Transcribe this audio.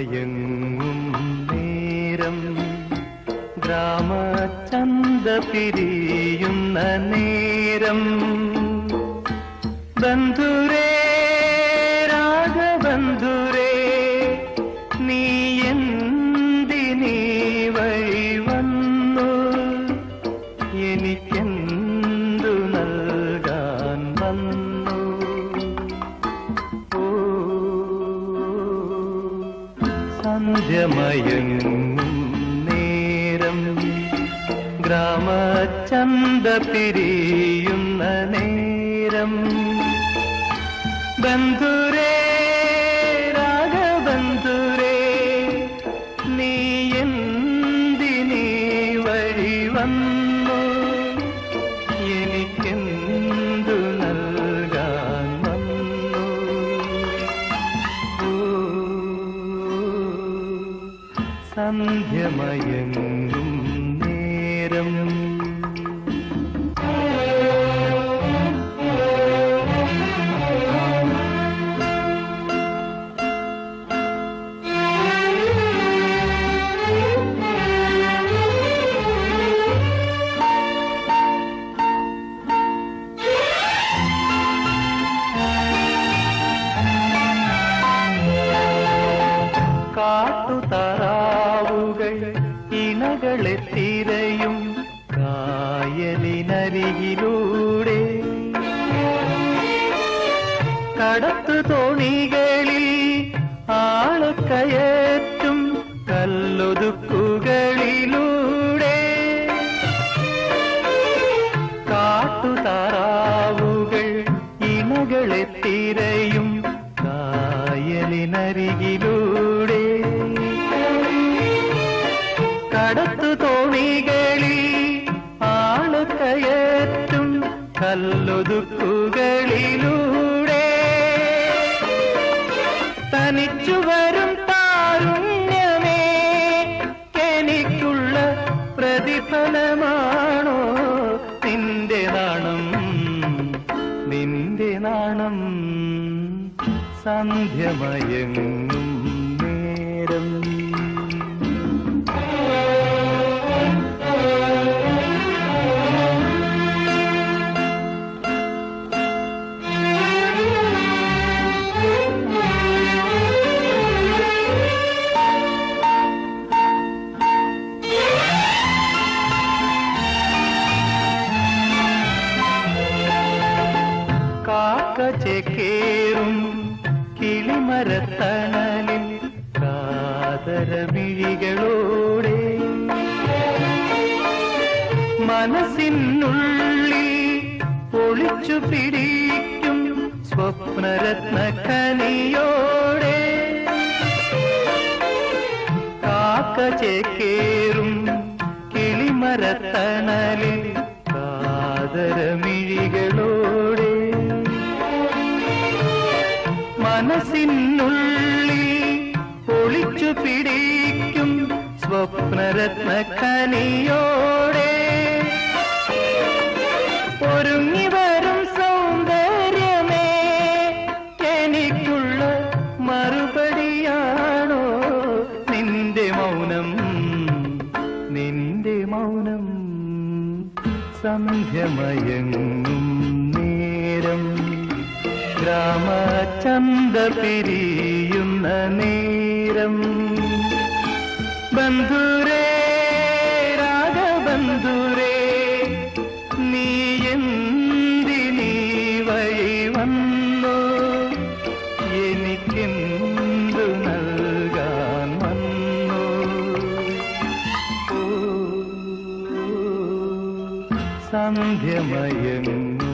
സന്ധ്യമയങ്ങും നേരം ഗ്രാമചന്ത പിരിയുന്ന നേരം. ബന്ധുരേ രാഗബന്ധുരേ സന്ധ്യമയങ്ങും നേരം പിരിയുന്ന നേരം ബന്ധുരേ സന്ധ്യമയങ്ങും നേരം. കാട്ടുതറാവുകൾ ഇണകളെ തിരയും കായലിനരികിലൂടെ. കടത്തു തോണികളിൽ ആൾ തോണികളിൽ ആൾ കയറ്റും കല്ലൊതുക്കുകളിലൂടെ. തനിച്ചു വരും താരുണ്യമേ എനിക്കുള്ള പ്രതിഫലമാണോ നിന്റെ നാണം? നിന്റെ നാണം സന്ധ്യമയങ്ങും. ചേക്കേറും കിളിമരത്തണലിൽ കാതരമിഴികളോടെ. മനസ്സിനുള്ളിൽ ഒളിച്ചു പിടിക്കും സ്വപ്നരത്ന കനിയോടെ കാക്ക ചേക്കേറും കിളിമരത്തണലിൽ കാതരമിഴികളോടെ മനസ്സിനുള്ളിൽ ഒളിച്ചു പിടിക്കും സ്വപ്നരത്ന കനിയോടെ ഒരുങ്ങി വരും സൗന്ദര്യമേ എനിക്കുള്ള മറുപടിയാണോ? നിന്റെ മൗനം നിന്റെ മൗനം സന്ധ്യമയങ്ങും നേരം. ഗ്രാമചന്ത പിരിയുന്ന നേരം. ബന്ധുരേ രാഗബന്ധുരേ നീ എന്തിനീ വഴി വന്നു? എനിക്കെന്തു നൽകാൻ വന്നു? സന്ധ്യമയങ്ങും